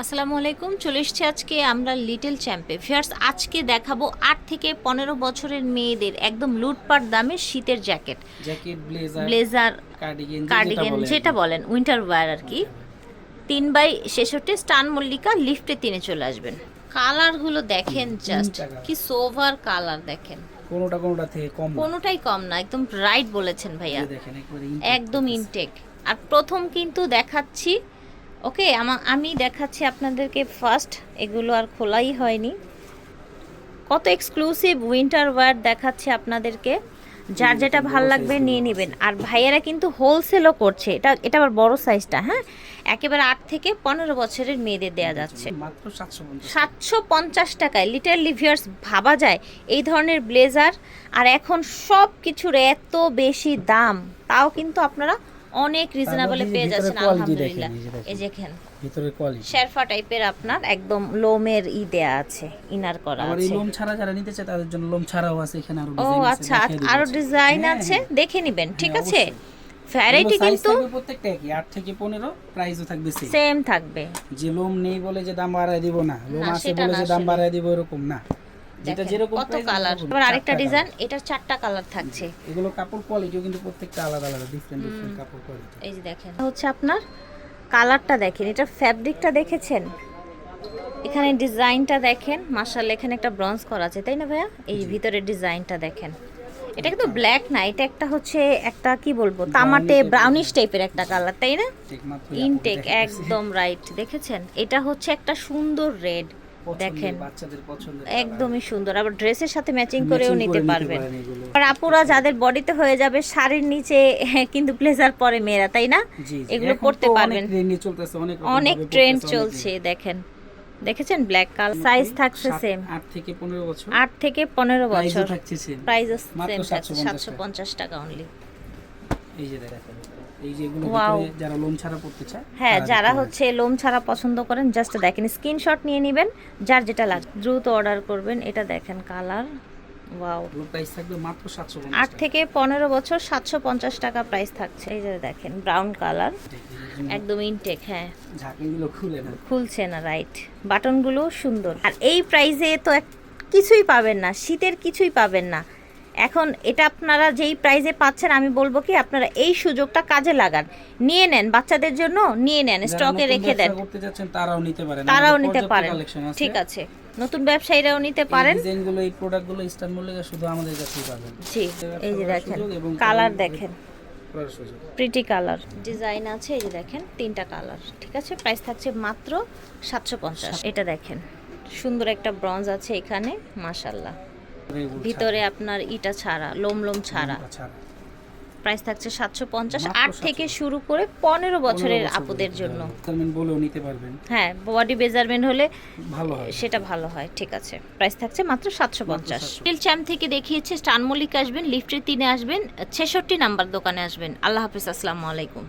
আসসালামু আলাইকুম চলে এসছি আজকে আমরা লিটল চ্যাম্পে ফিয়ার্স আজকে দেখাবো আট থেকে পনেরো বছরের মেয়েদের একদম লুটপাট দামে শীতের জ্যাকেট। ব্লেজার কার্ডিগান যেটা বলেন। উইন্টার ওয়্যার আর কি। তিন বাই ছেষট্টি স্টান মল্লিকা লিফটে তিনে চলে আসবেন। কালারগুলো দেখেন জাস্ট কি সোভার কালার দেখেন। কোনোটা কোনোটা থেকে কম কোনোটাই কম না একদম রাইট বলেছেন ভাইয়া। একদম ইনটেক আর প্রথম কিন্তু দেখাচ্ছি ওকে আমি দেখাচ্ছি আপনাদেরকে ফার্স্ট এগুলো আর খোলাই হয়নি। কত এক্সক্লুসিভ উইন্টার ওয়্যার দেখাচ্ছি আপনাদেরকে। যার যেটা ভালো লাগবে নিয়ে নেবেন। আর ভাইয়েরা কিন্তু হোলসেলও করছে। এটা এটা আবার বড় সাইজটা হ্যাঁ? একেবারে আট থেকে পনেরো বছরের মেয়েদের দেয়া যাচ্ছে। সাতশো পঞ্চাশ টাকায় লিটার লিভিয়ার্স ভাবা যায় এই ধরনের ব্লেজার আর এখন সব কিছুর এত বেশি দাম তাও কিন্তু আপনারা অনেক রিজনেবলে ভিতরে পেয়ে যাচ্ছেন আলহামদুলিল্লাহ। এই দেখেন। ভিতরের কোয়ালিটি শেরফা টাইপের আপনার একদম লোমের ই দেয়া আছে ইনার করা আবার এই লোম ছাড়া যারা নিতে চায় তাদের জন্য লোম ছাড়াও আছে এখানে আরও ডিজাইন আছে ও আচ্ছা আরও ডিজাইন হ্যাঁ, আছে। দেখে নিবেন ঠিক হ্যাঁ, আছে ভ্যারাইটি কিন্তু প্রত্যেকটা একই আট থেকে পনেরো প্রাইসও থাকবে same। সেম থাকবে। যে লোম নেই বলে যে দাম বাড়ায় দিব না লোম আছে বলে যে দাম বাড়ায় দিব এরকম না। যেটা যেরকম কত কালার। এবার আরেকটা ডিজাইন এটার চারটা কালার থাকছে। এগুলো কাপড় কোয়ালিটিও কিন্তু প্রত্যেকটা আলাদা আলাদা ডিফারেন্ট ডিফারেন্ট কাপড় কোয়ালিটি এই যে দেখেন। হচ্ছে আপনার কালারটা দেখেন এটা ফ্যাব্রিকটা দেখেছেন? এখানে ডিজাইনটা দেখেন মার্শাল এখানে একটা ব্রঞ্জ করা আছে তাই না ভাইয়া? এই ভিতরে ডিজাইনটা দেখেন। এটা কিন্তু ব্ল্যাক না এটা একটা হচ্ছে একটা কি বলব তামাটে ব্রাউনিশ টাইপের একটা কালার তাই না? ইনটেক একদম রাইট দেখেছেন? এটা হচ্ছে একটা সুন্দর রেড দেখেন একদমই সুন্দর। আবার ড্রেসের সাথে ম্যাচিং করেও নিতে পারবেন। আর আপুরা যাদের বডিতে হয়ে যাবে শাড়ির নিচে কিন্তু ব্লেজার পরে মেয়েরা তাই না। এগুলো পড়তে পারবেন। অনেক ট্রেন্ড চলছে দেখেন। দেখেছেন? ব্ল্যাক কালার সাইজ থাকছে সেম আট থেকে পনেরো বছর। আট থেকে পনেরো প্রাইসও বছর। থাকছে সেম প্রাইস মাত্র সেম 750 সাতশো পঞ্চাশ টাকা। অনলি এই যে দেখেন এই যে এগুলো. যারা লোম ছাড়া পড়তে চায় হ্যাঁ যারা হচ্ছে লোম ছাড়া পছন্দ করেন জাস্ট দেখেন স্ক্রিনশট নিয়ে নেবেন যার যেটা লাগে দ্রুত অর্ডার করবেন এটা দেখেন কালার ওয়াও। প্রাইস থাকবে মাত্র সাতশো আট থেকে পনেরো বছর সাতশো পঞ্চাশ টাকা প্রাইস থাকছে। এই যে দেখেন ব্রাউন কালার একদম ইনটেক হ্যাঁ। ঝাঁকিগুলো খুলে না। খুলছে না রাইট বাটনগুলো সুন্দর। আর এই প্রাইসে তো কিছুই পাবেন না শীতের কিছুই পাবেন না। এখন এটা আপনারা যেই প্রাইজে পাচ্ছেন আমি বলব কি আপনারা এই সুযোগটা কাজে লাগান। নিয়ে নেন বাচ্চাদের জন্য নিয়ে নেন স্টকে রেখে দেন। তারাও নিতে পারেন। তারাও নিতে পারেন। ঠিক আছে। নতুন ব্যবসায়ীরাও নিতে পারেন। এই ডিজাইনগুলো এই প্রোডাক্টগুলো মল্লিকা শুধু আমাদের কাছেই পাবেন। জি এই যে দেখেন কালার দেখেন। প্রিটি কালার ডিজাইন আছে এই যে দেখেন তিনটা কালার ঠিক আছে? প্রাইস থাকছে মাত্র সাতশো পঞ্চাশ। এটা দেখেন সুন্দর একটা ব্রঞ্জ আছে এখানে মাশাল্লাহ ভিতরে আপনার ইটা ছাড়া লোম লোম ছাড়া। প্রাইস থাকছে সাতশো পঞ্চাশ আট থেকে শুরু করে পনেরো বছরের আপুদের জন্য। মেজারমেন্ট বলেও নিতে পারবেন। হ্যাঁ বডি মেজারমেন্ট হলে ভালো হয়। সেটা ভালো হয় ঠিক আছে। প্রাইস থাকছে মাত্র সাতশো পঞ্চাশ। স্টিল চ্যাম্প থেকে দেখিয়েছে স্টানমল্লিক আসবেন লিফটের তিনে আসবেন ছেষট্টি নাম্বার দোকানে আসবেন। আল্লাহ হাফিজ আসসালামু আলাইকুম।